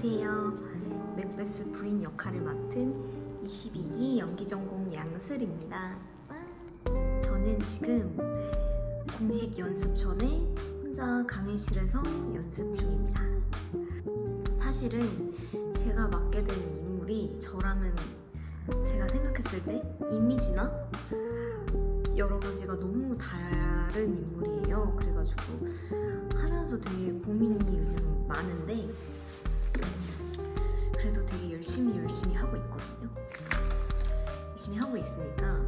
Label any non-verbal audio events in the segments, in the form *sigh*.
안녕하세요. 맥베스 부인 역할을 맡은 22기 연기전공 양슬입니다. 와. 저는 지금 공식 연습 전에 혼자 강의실에서 연습 중입니다. 사실은 제가 맡게 되는 인물이 저랑은 제가 생각했을 때 이미지나 여러 가지가 너무 다른 인물이에요. 그래가지고 하면서 되게 고민이 요즘 많은데 그래도 되게 열심히 열심히 하고 있거든요. 열심히 하고 있으니까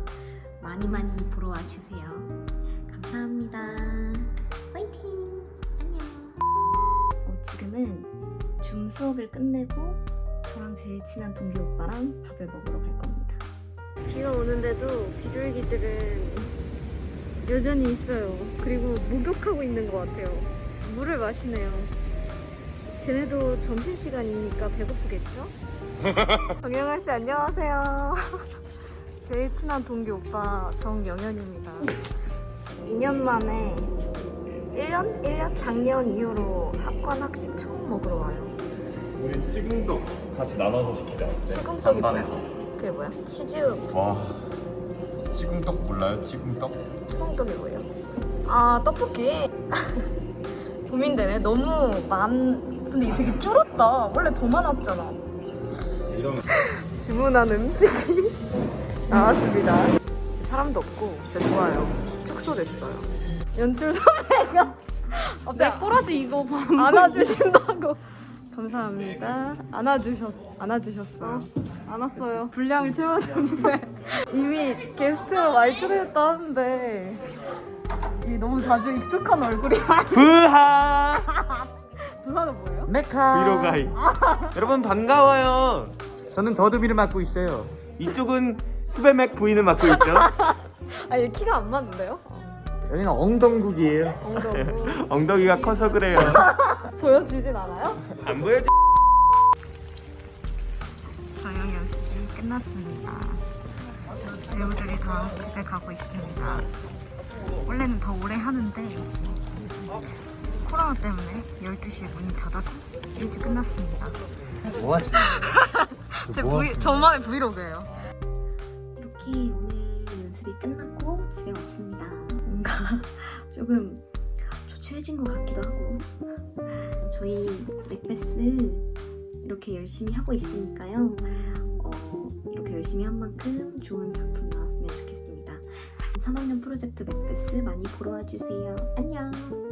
많이 많이 보러 와주세요. 감사합니다. 화이팅! 안녕! 어, 지금은 줌 수업을 끝내고 저랑 제일 친한 동기 오빠랑 밥을 먹으러 갈 겁니다. 비가 오는데도 비둘기들은 여전히 있어요. 그리고 목욕하고 있는 것 같아요. 물을 마시네요. 쟤네도 점심시간이니까 배고프겠죠? *laughs* 정영열 씨 안녕하세요. *laughs* 제일 친한 동기 오빠 정영현입니다. 2년 만에 1년? 1년? 작년 이후로 합관 학식 처음 먹으러 와요. 우리 치궁떡 같이 나눠서 시키자. 치궁떡이 뭐야? 반반해서. 그게 뭐야? 치즈 와. 치궁떡 몰라요? 치궁떡? 수공떡이 뭐예요? 아 떡볶이? *laughs* 고민되네. 너무 많 근데 이게 되게 줄었다. 원래 더 많았잖아. 이러면 *laughs* 주문한 음식이 *laughs* 나왔습니다. 사람도 없고 진짜 좋아요. 축소됐어요. 연출 선배가 *laughs* 갑자기 꼬라지 이거 안아주신다고. 감사합니다. 안아주셨, 안아주셨어요. 안았어요. 분량을 채웠는데 이미 게스트로 많이 초대했다 하는데 이 너무 자주 익숙한 얼굴이 부하 부사는 *laughs* 뭐예요? 메카 브이로가이. 여러분 반가워요 저는 더드비를 맡고 있어요 이쪽은 스베맥 부인을 맡고 있죠 아얘 키가 안 맞는데요? 여기는 엉덩국이에요 엉덩이 엉덩이가 커서 그래요 *laughs* 보여주진 않아요? 안 보여줘 저녁 연습이 끝났습니다. 배우들이 다 집에 가고 있습니다. 원래는 더 오래 하는데 코로나 때문에 12시에 문이 닫아서 일찍 끝났습니다. 뭐 하시는 *laughs* 제 브이, 저만의 브이로그예요. 이렇게 오늘 연습이 끝났고 집에 왔습니다. 뭔가 *laughs* 조금 초췌해진 것 같기도 하고 저희 맥베스 이렇게 열심히 하고 있으니까요. 어, 이렇게 열심히 한 만큼 좋은 작품 3학년 프로젝트 맥베스 많이 보러 와주세요. 안녕.